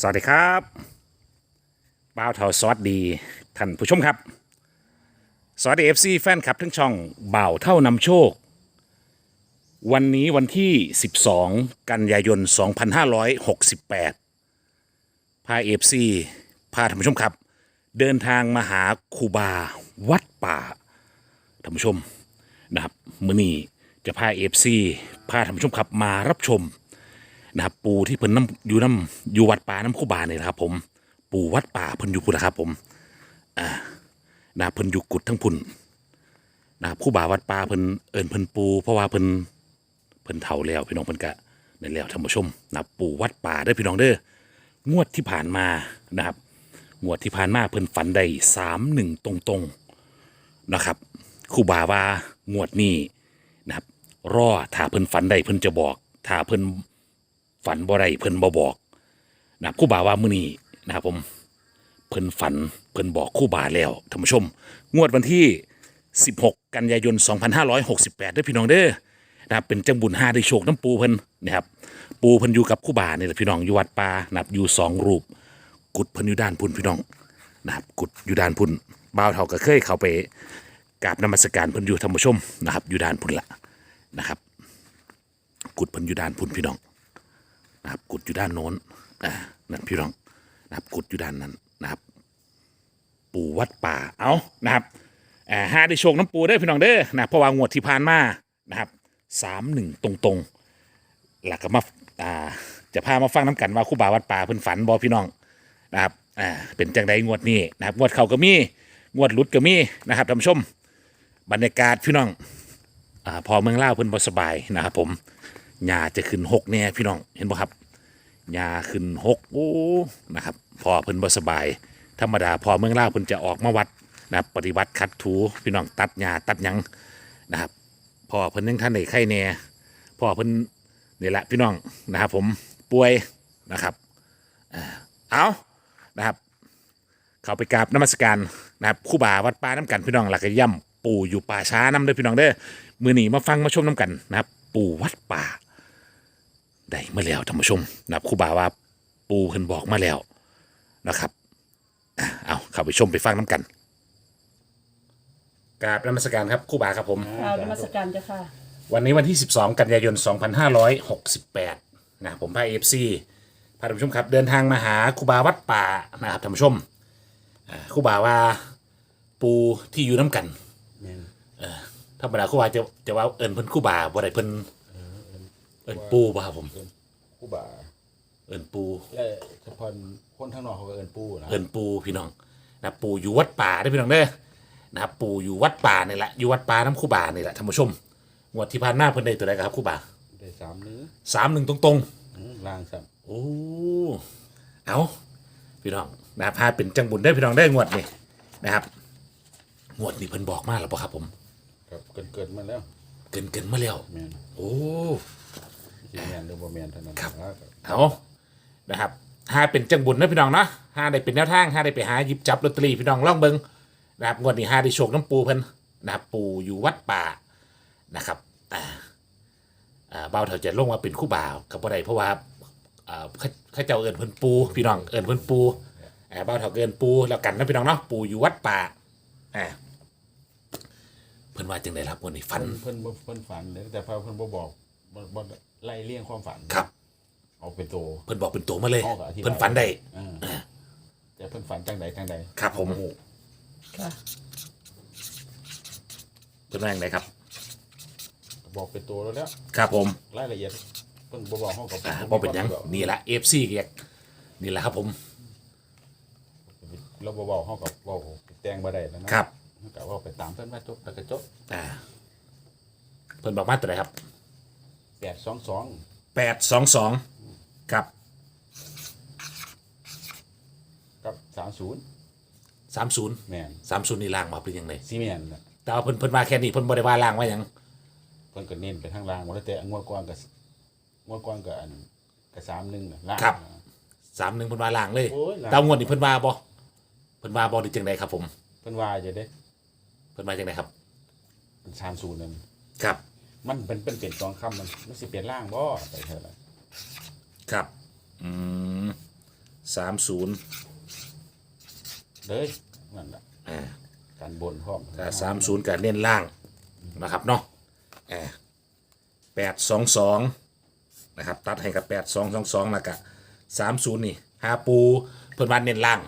สวัสดีครับบ้าวเทาสวัสดีท่านผู้ชมครับ สวัสดีเอฟซีแฟนคลับทั้งช่องบ่าวเท่านำโชค วันนี้วันที่ 12 กันยายน 2568 พาเอฟซีพาท่านผู้ชมครับ เดินทางมาหาครูบาวัดป่าท่านผู้ชมนะครับ มื้อนี้จะพาเอฟซีพาท่านผู้ชมครับมารับชม นะครับ ปูที่เพิ่นน้ำอยู่น้ำอยู่วัดป่าน้ำคูบาเนี่ยนะครับ ผม ปูวัดป่าเพิ่นอยู่พุ่นนะครับ ผมอ่านะเพิ่นอยู่กุดทั้งพุ่นนะครับคูบาวัดป่าเพิ่นเอิญเพิ่นปู เพราะว่าเพิ่นเพิ่นเฒ่าแล้วพี่น้องเพิ่นกะนั่นแล้วท่านผู้ชมนะปูวัดป่าเด้พี่น้องเด้องวดที่ผ่านมานะครับงวดที่ผ่านมาเพิ่นฝันได้สามหนึ่งตรงๆนะครับครูบาว่างวดนี้นะครับรอถ้าเพิ่นฝันได้เพิ่นจะบอกถ้าเพิ่น ฝันบ่ได้เพิ่นบ่บอกนะครับคู่บาว่ามื้อนี้นะครับผมเพิ่นฝันเพิ่นบอกคู่บาแล้วท่านผู้ชม งวดวันที่ 16 กันยายน 2568เด้อพี่น้องเด้อนะครับเป็นจังบุญห้าได้โชคน้ำปูเพิ่นนะครับปูเพิ่นอยู่กับคู่บานี่แหละพี่น้องอยู่วัดป่านะครับอยู่สองรูป กุดเพิ่นอยู่ด้านพุ่นพี่น้องนะครับกุดอยู่ด้านพุ่นบ่าวเฒ่าก็เคยเข้าไปกราบนมัสการเพิ่นอยู่ท่านผู้ชมนะครับอยู่ด้านพุ่นละนะครับ กุดเพิ่นอยู่ด้านพุ่นพี่น้อง นะครับกุดอยู่ด้านโน้นอ่านั่นพี่น้องนะครับกุดอยู่ด้านนั้นนะครับ ปู่วัดป่าเอานะครับอ่าห้าได้โชคน้ำปูได้พี่น้องเด้อนะเพราะว่างวดที่ผ่านมานะครับสามหนึ่งตรงๆหลักก็มาอ่าจะพามาฟังน้ำกันว่าคู่บ่าวัดป่าเพิ่นฝันบอพี่น้องนะครับอ่าเป็นจังไดงวดนี้นะครับงวดเขาก็มีงวดลุดก็มีนะครับท่านผู้ชม บรรยากาศพี่น้องอ่าพอเมืองเล่าวเพิ่นบ่สบายนะครับผม หญ้าจะขึ้นหกแน่พี่น้องเห็นป่ครับหญ้าขึ้นหกโอ้นะครับพอเพิ่นบ่สบาย ธรรมดาพอเมืองล่าเพิ่นจะออกมาวัดนะครับปฏิบัติคัดถูพี่น้องตัดหญ้าตัดหยังนะครับพอเพิ่นยังท่านได้ไข้แน่พอเพิ่นนี่แหละพี่น้องนะครับ ผมป่วยนะครับเอานะครับ เขาไปกราบนมัสการนะครับคู่บาวัดป่าน้ำกันพี่น้องหลักกย่ำปู่อยู่ป่าช้าน้ำเด้อพี่น้องเด้อมือหนีมาฟังมาชมน้ำกันนะครับ ปู่วัดป่า ได้มาแล้วท่านผู้ชมนะครับครู่บาว่าปูเพิ่นบอกมาแล้วนะครับอะเอาเข้าไปชมไปฟังน้ำกันกราบนมัสการครับครู่บาครับผมกล่าวนมัสการเจ้าค่ะ วันนี้วันที่ 12 กันยายน 2568นะครับผมพาเอฟซีพาท่านผู้ชมครับ เดินทางมาหาครูบาวัดป่านะครับท่านผู้ชมอ่าครูบาว่าปูที่อยู่น้ำกันแม่นธรรมดาครูบาจะจะว่าเอิญเพิ่นครูบาบ่ได้เพิ่น เอิญปูบ่ครับผม ผู้บ่าเอิญปูและเฉพาะคนทางนอกเขาก็เอิ้นปู่นะเอิญปูพี่น้องนะครับปูอยู่วัดป่าได้อพี่น้องเด้อนะครับปูอยู่วัดป่านี่แหละอยู่วัดป่าน้ำครูบานี่แหละท่านผู้ชมงวดที่ผ่านมาเพิ่นได้ตัวใดครับครูบาได้สามนื้อสามหนึ่งตรงๆ อืมล่างซ้โอ้ เอาพี่น้องนะครับพาเป็นจังบุญได้อพี่น้องได้องวดนี่นะครับ งวดนี้เพิ่นบอกมาแล้วป่ะครับผมำครับเกินเกินๆมาแล้วเกินเกินมาแล้ว แม่นโอ้ สิแม่นหรือบ่แม่นเท่านั้นครับนะเอานะครับหาเป็นจังบุญนะพี่น้องเนาะหาได้เป็นแนวทางหาได้ไปหาหยิบจับลอตเตอรี่พี่น้องล่องเบิงนะครับงวดนี้หาได้โชคน้ำปูเพิ่นนะครับปูอยู่วัดป่านะครับอ่าอ่าเบาเถาจะลงมาเป็นคู่บ่าวกับบ่ได้เพราะว่าอ่าเขาเขาเจ้าเอิญเพิ่นปู พี่น้องเอิญเพิ่นปูอ่าเบาเถาเกินปูแล้วกันนะพี่น้องเนาะปูอยู่วัดป่าอ่าเพิ่นว่าจังไดครับวันนี้ฝัน เพิ่นเพิ่นบ่เพิ่นฝันเลยแต่พอเพิ่นบ่บอกบ่บ่ ไล่เลี่ยงความฝันครับ เอาเป็นโตเพิ่นบอกเป็นตัวมาเลยอ๋อก็อธิบาย เพิ่นฝันได้อ่าแต่เพิ่นฝันจังใดจังใดครับผม โอ้โหค่ะ เพิ่นว่าจังไดครับ บอกเป็นโตแล้วแล้วครับผมรายละเอียดเพิ่นบ่บอกเฮาก็อ่าบ่เป็นหยังนี่ละ FC เกียกนี่แหละครับผม เราบ่บอกเฮาก็เว้าแต่งบ่ได้แล้วนะครับ ก็เว่าไปตามเพิ่นว่าจบแล้วก็จบอ่า เพิ่นบอกมาตัวไหนครับ 822แปดสองสองครับกับ30สามศูนย์แม่นสามศูนย์นี่ล่างมาเป็นยังไงซีเมนต์น่ะแต่ว่าเพิ่นเพิ่นมาแค่นี้เพิ่นบ่ได้ว่าล่างว่าหยังเพิ่นก็เน้นไปทางล่างหมดแล้วแต่งวดกว้างกับงวดกว้างกับอันกับสามหนึ่งน่ะล่างสามหนึ่งเพิ่นว่าล่างเลยโอ้ยล่าง แต่งวดนี้เพิ่นว่าบ่เพิ่นว่าบ่หรือจังไดครับผม เพิ่นว่าจะได้เพิ่นว่าจังไดครับสามศูนย์นั่นครับ มันเป็นเป็นเปลี่ยนสองคำมันมันสิเปลี่ยนล่างบ่ไปเท่าไหร่ครับอืมสามศูนย์เลยนั่นแหละอ่าการบนพร้อมถ้าสามศูนย์กับเน้นล่างนะครับเนาะอ่าแปดสองสองนะครับตัดให้กับแปดสองสองสองแล้วก็สามศูนย์นี่หาปูเพิ่นมาเน้นล่าง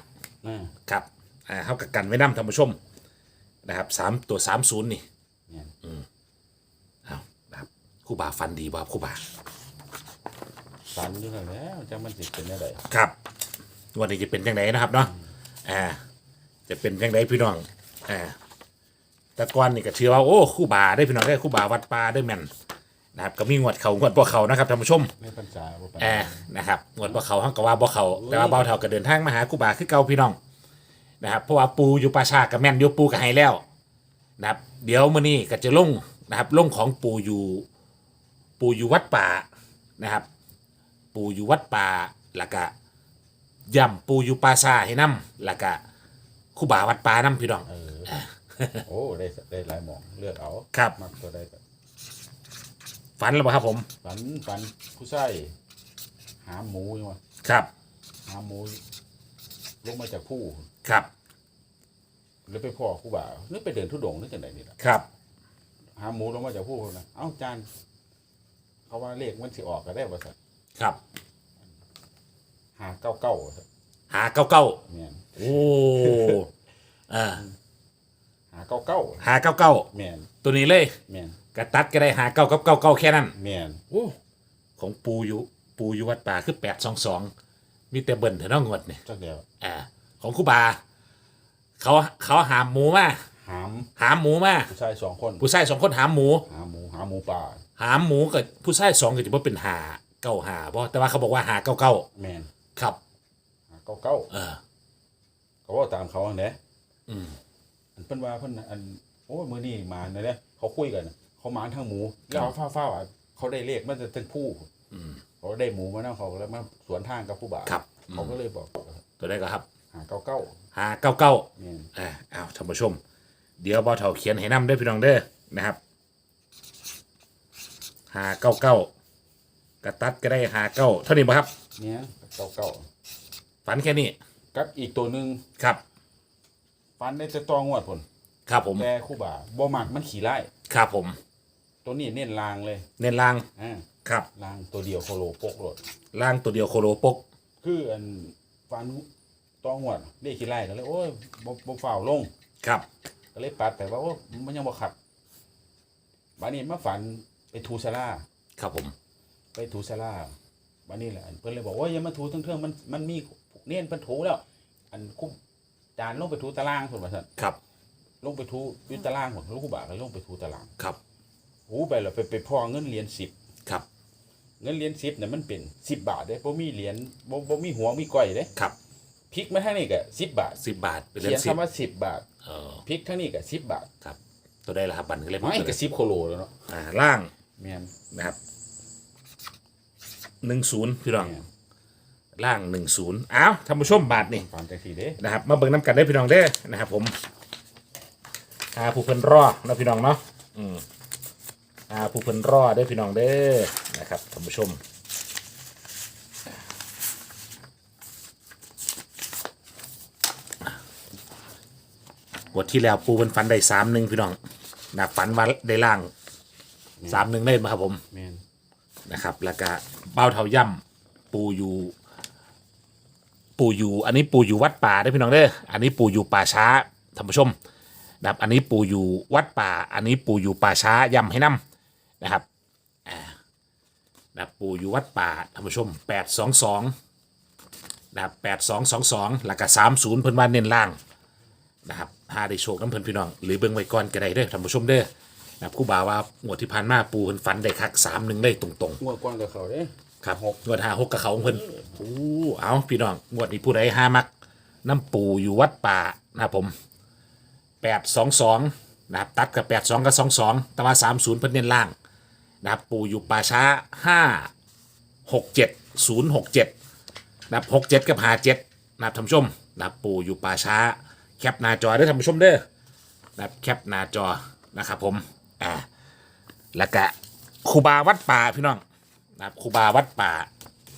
อ่า ครับอ่าเท่ากับกันไว้นำท่านผู้ชมนะครับสามตัวสามศูนย์นี่เนี่ยเอานะ ครับครู่บาฟันดีบ่ครับครู่บาฝันอยู่นั่นแหล้วจังมันสิเป็นยังไงครับวันนี้จะเป็นยังไงนะครับเนาะอ่าจะเป็นยังไงพี่น้องอ่าแต่ก่อนนี่ก็เชื่อว่าโอ้ครู่บาได้พี่น้องได้ครู่บาวัดป่าได้แม่นนะครับก็มีงวดเขางวดบ่เขานะครับท่านผู้ชมไม่พรรษาบ่ปานแอร์นะครับงวดบ่เขาห้องก็ว่าบ่เขาแต่ว่าเบาเท่าก็เดินทางมาหาครูบาคือเก่าพี่น้องนะครับเพราะว่าปูอยู่ป่าชากับแม่นอยู่ปูก็ให้แล้วนะครับเดี๋ยวมื้อนี้ก็จะลงนะครับลงของปูอยู่ ปูอยู่วัดป่านะครับ ปูอยู่วัดป่าแล้วก็ย่ำปูอยู่ป่าชาให้นํแล้วก็ครูบาวัดป่านํพี่น้อง เออ โอ้ได้ได้หลายหมองเลือกเอาครับ มักตัวใดก็ฝันแล้วบ่ครับผม ฝันฝันผู้ชายหาหมูอยู่ว่าครับ หาหมูลงมาจากผู้ครับ แล้วไปพ่อครู่บ่าวนึกไปเดินทุดงค์นึกจังไดนี่ล่ะ ครับ หาหมูลงมาจากผู้นะเอ้าจาน เขาว่าเลขมันสิออกก็ได้ว่าซั่นครับ หาเก้าเก้าว่าซั่นหาเก้าเก้าแม่นโอ้อ่าหาเก้าเก้าหาเก้าเก้าแม่นตัวนี้เลยแม่นกระตัดก็ได้หาเก้ากับเก้าเก้าแค่นั้นแม่นโอ้ของปูอยู่ปูอยู่วัดป่าคือแปดสองสองมีแต่เบิ่นเถอะเน้องงวดนี่จักเดียวอ่าของครูบา เขาเขาหามหมูมา หามหามหมูมาผู้ชายสองคนผู้ชายสองคนหามหมู หาหมูหาหมูป่าหามหมูกับผู้ชายสองก็จะว่าเป็นหาเก้าหาเพราะแต่ว่าเขาบอกว่าหาเก้าเก้าแม่นครับหาเก้าเก้าเออเขาว่าตามเขาอันเนี้ยอืมอันเพิ่นว่าเพิ่นอันโอ้ยมื้อนี้มาเนี่ยเขาคุยกันน่ะเขามาทั้งหมูแล้วเอาฟ้าวๆอะเขาได้เลขมันจะเป็นผู้อืมเขาได้หมูมาแล้วเขาก็แล้วมาสวนทางกับผู้บ่าวครับเขาก็เลยบอกตัวได้ก็ครับหาเก้าเก้าหาเก้าเก้าแม่นอ่าเอาท่านผู้ชม เดี๋ยวบอเถาเขียนให้นำเด้อพี่น้องเด้อนะครับหาเก้าเก้ากระตัดก็ได้หาเก้าเท่านี้ป่ะครับ เนี่ยเก้าเก้าฝันแค่นี้กับอีกตัวหนึงครับ ฟันได้จะตองวดพุ่นครับผมแต่คู่บ่าวบ่มักมันขี่ไล่ครับผม ตัวนี้เน้นลางเลยเน้นล่างอ่าครับลางตัวเดียวโคโลโปกโลดล่างตัวเดียวโคโลปกคืออันฟันตองวดได้ขี่ไล่ก็เลยโอ้ยบ่บ่ฝ่าวลง ครับ ก็เลยปัดไปว่าโอ้มันยังบ่ขัดบานี้มาฝันไปทูซาร่าครับผม ไปทูซาร่าบานี้แหละเพิ่นเลยบอกว่าอย่ามาทูทั้งเทิงๆมันมันมีเนียนเพิ่นถูแล้ว อันคุจานลงไปทูตารางพุ่นว่าซั่นครับ ลงไปทูอยู่ตารางพุ่นลูกกูบาก็ลงไปทูตาราง ครับ หูไปแล้วไปไปพ่อเงินเหรียญ10 ครับ เงินเหรียญ10เนี่ยมันเป็น10บาทเด้บ่มีเหรียญบ่บ่มีหัวมีก้อยเด้ครับ พลิกมาทางนี้ก็10บาทสิบบาทเป็นเหรีเขียยญนสิบคำว่า10บาทเออพลิกทางนี้ก็10บาทครับ ตัวได้ละครับบันก็เลยไม่ก็10โคโลแล้วเนาะอ่าล่างแม่นนะครับหนึ่งศูนย์พี่น้องแม่นล่างหนึ่งศูนย์อ้าวท่านผู้ชมบาทนี่ ฟังจังซี่เด้ นะครับมาเบิ่งน้ำกันได้พี่น้องเด้อนะครับผมหาผู้เพิ่นรอนะพี่น้องเนาะอืมหาผู้เพิ่นรอได้อพี่น้องเด้อนะครับท่านผู้ชม บทที่แล้วปูเพิ่นฝันได้สามหนึ่งพี่น้องนะฝันว่าได้ล่างสามหนึ่งได้มาครับผมแม่นนะครับ แล้วก็เบ้าเทาย่ำปูอยู่ ปูอยู่ อันนี้ปูอยู่วัดป่าได้อพี่น้องเด้ออันนี้ปูอยู่ป่าช้าท่านผู้ชมนะครับอันนี้ปูอยู่วัดป่า อันนี้ปูอยู่ป่าช้าย่ำให้น้ำนะครับอ่านะครับปูอยู่วัดป่าท่านผู้ชมแปดสองสองนะครับแปดสองสองสองแล้วก็สามศูนย์เพิ่นว่าเน้นล่าง นะครับหาได้โชคน้ำเพิ่นพี่น้อง หรือเบิ่งไว้ก่อนก็ได้เด้อท่านผู้ชมเด้อนะครับครู่บ่าวว่างวดที่ผ่านมาปูเพิ่นฝันได้คักสามหนึ่งได้ตรงๆ งวดก่อนกับเขาเด้ ครับงวดหาหกกับเขาของเพิ่นโอ้เอาพี่น้อง งวดนี้ผู้ใดห้ามัก น้ำปูอยู่วัดป่านะครับผมแปดสองสองนะครับตัดกับแปดสองกับสองสองแต่ว่าสามศูนย์เพิ่นเน้นล่างนะครับปูอยู่ป่าช้าห้าหกเจ็ดศูนย์หกเจ็ดนะครับหกเจ็ดกับห้าเจ็ดนะครับท่านผู้ชมนะครับปูอยู่ป่าช้า แคปหน้าจอได้อท่านผู้ชมเด้อนะครับแคปหน้าจอนะครับผมอ่าแล้วก็ครูบาวัดป่าพี่น้องนะครับครูบาวัดป่า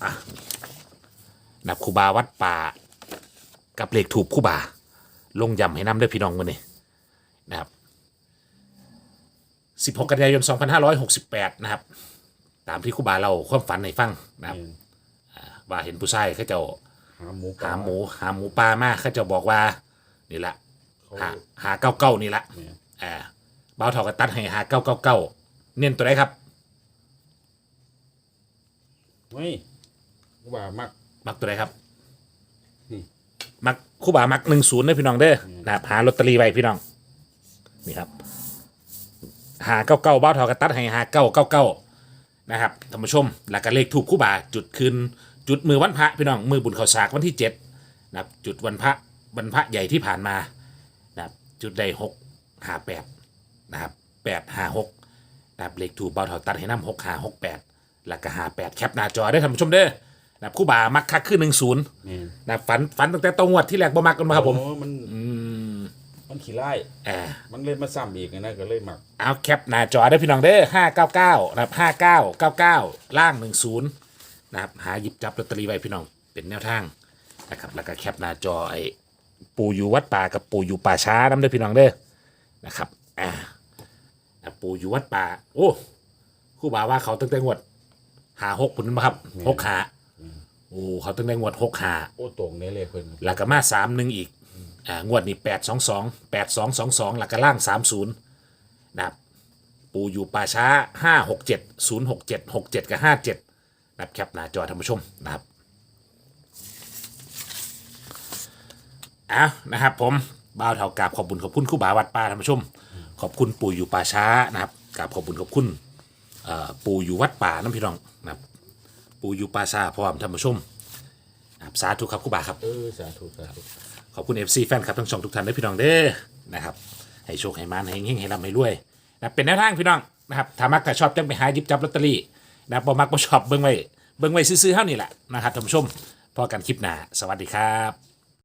อะนะครับครูบาวัดป่า กับเลขถูกครูบา ลงย่ำให้นำด้วยพี่น้องมือนี่นะครับ 16 กันยายน 2568 นะครับ ตามที่ครูบาเราความฝันให้ฟังนะครับแม่นว่าเห็นผู้ชายเขาเจ้า หาหมูหาหมูหาหมูปลามากเขาเจ้าบอกว่า นี่ละเขาหาหาเก้าเก้านี่ละแม่นอ่าเบาเท่ากับตัดให้หาเก้าเก้าเก้าเน้นตัวไหนครับ เฮ้ยกูว่ามัก มักตัวไหนครับนี่ มักคู่บ่ามักหนึ่งศูนย์นะพี่น้องเด้อนะครับหาลอตเตอรี่ไว้พี่น้อง นี่ครับ หาเก้าเก้าเบ้าเท่ากับตัดให้หาเก้าเก้าเก้านะครับท่านผู้ชมหลักการเลขถูกคู่บ่าจุดคืนจุดมือวันพระพี่น้องมือบุญข้าวสากวันที่เจ็ดนะครับจุดวันพระ วันพระใหญ่ที่ผ่านมานะครับจุดใดหกหาแปดนะครับแปดหาหกนะครับเลขถูกเบ้าเท่าตัดให้น้ำหกหาหกแปดแล้วก็หาแปดแคปหน้าจอได้อท่านผู้ชมเด้อนะครับคู่บ่ามักคักขึ้นหนึ่งศูนย์แม่นนะฝันฝันตั้งแต่ตรงวดที่แรกบ่มักกันมาครับผม โอ้มันอืมมันขี้ไล่อ่า มันเลยมาซ้ำอีกนะก็เลยมักเอาแคปหน้าจอได้พี่น้องเด้อห้าเก้าเก้านะครับห้าเก้าเก้าเก้าล่างหนึ่งศูนย์นะครับหาหยิบจับลอตเตอรี่ไว้พี่น้องเป็นแนวทางนะครับแล้วก็แคปหน้าจอไอ้ ปู่อยู่วัดป่ากับปู่อยู่ป่าช้าน้ำเด้อพี่น้องเด้อนะครับอ่าอะปู่อยู่วัดป่า โอ้ครู่บ่าว่าเขาตั้งแต่งวดหาหกผุนมาครับหกหาโอ้เขาตั้งแต่งวดหกหาโอ้ตรงนี้เลยเพิ่นหลักกมาสามหนึ่งอีกอ่างวดนี้แปดสองสองแปดสองสองสองหลักกล่างสามศูนย์นะครับปูอยู่ป่าช้าห้าหกเจ็ดศูนย์หกเจ็ดหกเจ็ดกับห้าเจ็ดนะครับแคปหน้าจอท่านผู้ชมนะครับ อานะครับ ผมบ่าวเท่ากราบขอบคุณขอบคุณครู่บาวัดป่าท่านผู้ชม ขอบคุณปู่อยู่ป่าช้านะครับกราบขอบคุณขอบคุณเอ่อปู่อยู่วัดป่าน้ำพี่น้องนะครับปู่อยู่ป่าช้าพร้อมท่านผู้ชมนะครับสาธุครับครู่บาครับ เออสาธุสาธุขอบคุณ FC แฟนคลับทั้งสองทุกท่านด้วยพี่น้องเด้อนะครับให้โชคให้มานให้เฮงให้ร่ำให้รวยนะเป็นแนวทางพี่น้องนะครับถ้ามักถ้าชอบจังไปหาหยิบจับลอตเตอรี่นะบ่มักบ่ชอบเบิ่งไว้เบิ่งไว้ซื้อๆเท่านี่แหละนะครับท่านผู้ชมพอกันคลิปหน้าสวัสดีครับ